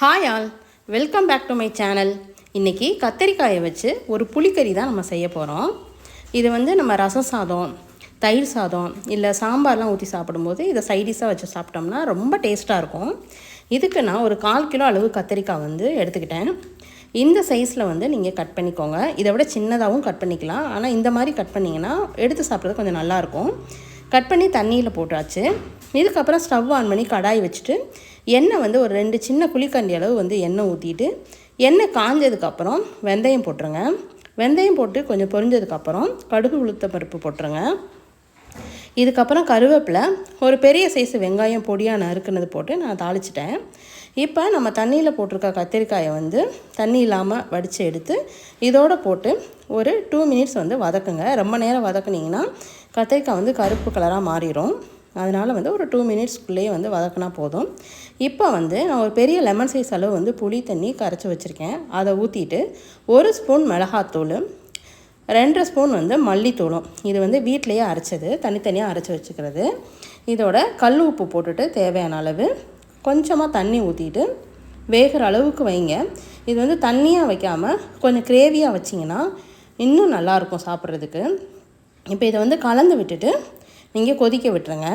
Hi all welcome back to my channel இன்றைக்கி கத்தரிக்காயை வச்சு ஒரு புளிக்கறி தான் நம்ம செய்ய போகிறோம் இது வந்து நம்ம ரசம் சாதம் தயிர் சாதம் இல்லை சாம்பார்லாம் ஊற்றி சாப்பிடும்போது இதை சைடிஷாக வச்சு சாப்பிட்டோம்னா ரொம்ப டேஸ்ட்டாக இருக்கும். இதுக்கு நான் ஒரு கால் கிலோ அளவு கத்தரிக்காய் வந்து எடுத்துக்கிட்டேன். இந்த சைஸில் வந்து நீங்கள் கட் பண்ணிக்கோங்க. இதை விட சின்னதாகவும் கட் பண்ணிக்கலாம். ஆனால் இந்த மாதிரி கட் பண்ணிங்கன்னா எடுத்து சாப்பிட்றது கொஞ்சம் நல்லாயிருக்கும் கட் பண்ணி தண்ணியில் போட்டாச்சு. இதுக்கப்புறம் ஸ்டவ் ஆன் பண்ணி கடாய் வச்சுட்டு எண்ணெய் வந்து ஒரு ரெண்டு சின்ன குழிக்கண்டி அளவு வந்து எண்ணெய் ஊற்றிட்டு எண்ணெய் காஞ்சதுக்கப்புறம் வெந்தயம் போட்டுருங்க. வெந்தயம் போட்டு கொஞ்சம் பொரிஞ்சதுக்கப்புறம் கடுகு உளுத்த பருப்பு போட்டுருங்க. இதுக்கப்புறம் கருவேப்பிலை ஒரு பெரிய சைஸ் வெங்காயம் பொடியாக நறுக்குனது போட்டு நான் தாளிச்சிட்டேன். இப்போ நம்ம தண்ணியில் போட்டிருக்க கத்திரிக்காயை வந்து தண்ணி இல்லாமல் வடித்து எடுத்து இதோடு போட்டு ஒரு டூ மினிட்ஸ் வந்து வதக்குங்க. ரொம்ப நேரம் வதக்குனிங்கன்னா கத்திரிக்காய் வந்து கருப்பு கலராக மாறிடும். அதனால் வந்து ஒரு டூ மினிட்ஸ்க்குள்ளேயே வந்து வதக்கினா போதும். இப்போ வந்து நான் ஒரு பெரிய லெமன் சைஸ் அளவு வந்து புளி தண்ணி கரைச்சி வச்சுருக்கேன். அதை ஊற்றிட்டு ஒரு ஸ்பூன் மிளகாத்தூள் ரெண்டரை ஸ்பூன் வந்து மல்லித்தூளும். இது வந்து வீட்டிலையே அரைச்சது தனித்தனியாக அரைச்சி வச்சுக்கிறது. இதோட கல் உப்பு போட்டுட்டு தேவையான அளவு கொஞ்சமாக தண்ணி ஊற்றிட்டு வேகிற அளவுக்கு வைங்க. இது வந்து தண்ணியாக வைக்காமல் கொஞ்சம் கிரேவியாக வச்சிங்கன்னா இன்னும் நல்லாயிருக்கும் சாப்பிட்றதுக்கு. இப்போ இதை வந்து கலந்து விட்டுட்டு நீங்கள் கொதிக்க விட்டுருங்க.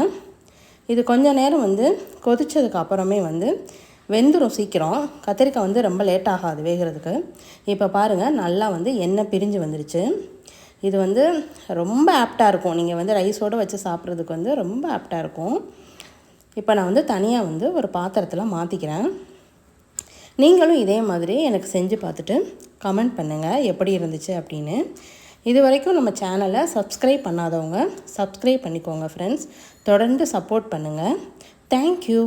இது கொஞ்ச நேரம் வந்து கொதித்ததுக்கு அப்புறமே வந்து வெந்துடும் சீக்கிரம். கத்திரிக்காய் வந்து ரொம்ப லேட் ஆகாது வேகிறதுக்கு. இப்போ பாருங்கள் நல்லா வந்து எண்ணெய் பிரிஞ்சு வந்துருச்சு. இது வந்து ரொம்ப ஆப்டாக இருக்கும். நீங்கள் வந்து ரைஸோடு வச்சு சாப்பிட்றதுக்கு வந்து ரொம்ப ஆப்டாக இருக்கும். இப்போ நான் வந்து தனியாக வந்து ஒரு பாத்திரத்தில் மாற்றிக்கிறேன் நீங்களும் இதே மாதிரி எனக்கு செஞ்சு பார்த்துட்டு கமெண்ட் பண்ணுங்கள் எப்படி இருந்துச்சு அப்படின்னு. இது வரைக்கும் நம்ம சேனலை சப்ஸ்கிரைப் பண்ணாதவங்க சப்ஸ்கிரைப் பண்ணிக்கோங்க ஃப்ரெண்ட்ஸ் தொடர்ந்து சப்போர்ட் பண்ணுங்கள் தேங்க்யூ